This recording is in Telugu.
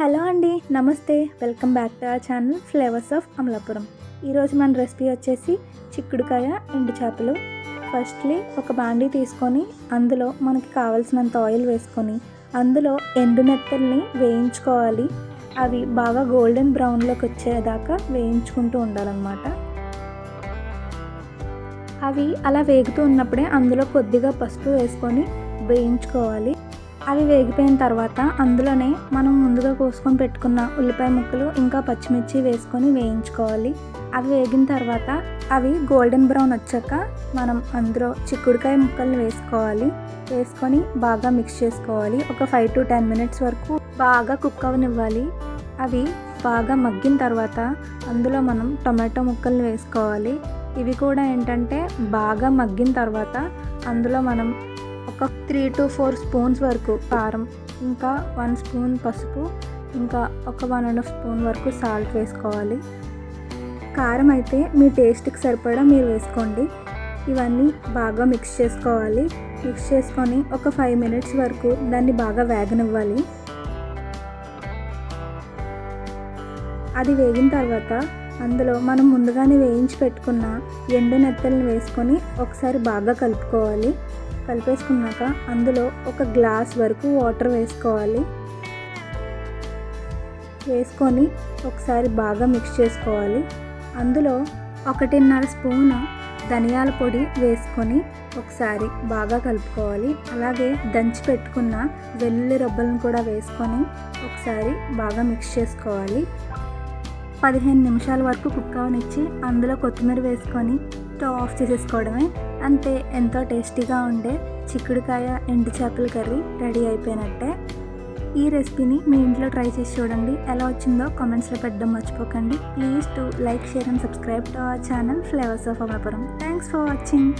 హలో అండి నమస్తే. Welcome back to our channel flavours of Amalapuram. ఈరోజు మన రెసిపీ వచ్చేసి చిక్కుడుకాయ ఎండు చేపలు. ఫస్ట్లీ ఒక బాండీ తీసుకొని అందులో మనకి కావాల్సినంత ఆయిల్ వేసుకొని అందులో ఎండు నెత్తల్ని వేయించుకోవాలి. అవి బాగా గోల్డెన్ బ్రౌన్లోకి వచ్చేదాకా వేయించుకుంటూ ఉండాలన్నమాట. అవి అలా వేగుతూ ఉన్నప్పుడే అందులో కొద్దిగా పసుపు వేసుకొని వేయించుకోవాలి. అవి వేగిపోయిన తర్వాత అందులోనే మనం ముందుగా కోసుకొని పెట్టుకున్న ఉల్లిపాయ ముక్కలు ఇంకా పచ్చిమిర్చి వేసుకొని వేయించుకోవాలి. అవి వేగిన తర్వాత అవి గోల్డెన్ బ్రౌన్ వచ్చాక మనం అందులో చిక్కుడుకాయ ముక్కలు వేసుకోవాలి. వేసుకొని బాగా మిక్స్ చేసుకోవాలి. ఒక ఫైవ్ టు టెన్ మినిట్స్ వరకు బాగా కుక్ అవనివ్వాలి. అవి బాగా మగ్గిన తర్వాత అందులో మనం టొమాటో ముక్కలు వేసుకోవాలి. ఇవి కూడా ఏంటంటే బాగా మగ్గిన తర్వాత అందులో మనం ఒక త్రీ టు ఫోర్ స్పూన్స్ వరకు కారం ఇంకా వన్ స్పూన్ పసుపు ఇంకా ఒక వన్ అండ్ హాఫ్ స్పూన్ వరకు సాల్ట్ వేసుకోవాలి. కారం అయితే మీ టేస్ట్కి సరిపడా మీరు వేసుకోండి. ఇవన్నీ బాగా మిక్స్ చేసుకోవాలి. మిక్స్ చేసుకొని ఒక ఫైవ్ మినిట్స్ వరకు దాన్ని బాగా వేగనివ్వాలి. అది వేగిన తర్వాత అందులో మనం ముందుగానే వేయించి పెట్టుకున్న ఎండు నెత్తల్ని వేసుకొని ఒకసారి బాగా కలుపుకోవాలి. కలిపేసుకున్నాక అందులో ఒక గ్లాస్ వరకు వాటర్ వేసుకోవాలి. వేసుకొని ఒకసారి బాగా మిక్స్ చేసుకోవాలి. అందులో ఒకటిన్నర స్పూన్ ధనియాల పొడి వేసుకొని ఒకసారి బాగా కలుపుకోవాలి. అలాగే దంచి పెట్టుకున్న వెల్లుల్లి రబ్బలను కూడా వేసుకొని ఒకసారి బాగా మిక్స్ చేసుకోవాలి. పదిహేను నిమిషాల వరకు కుక్ అవనిచ్చి అందులో కొత్తిమీర వేసుకొని స్టవ్ ఆఫ్ చేసేసుకోవడమే. అంతే ఎంతో టేస్టీగా ఉండే చిక్కుడుకాయ ఎండు చేపల కర్రీ రెడీ అయిపోయినట్టే. ఈ రెసిపీని మీ ఇంట్లో ట్రై చేసి చూడండి. ఎలా వచ్చిందో కామెంట్స్లో పెట్టడం మర్చిపోకండి. Please to like share and subscribe to our channel flavours of Amalapuram. Thanks for watching.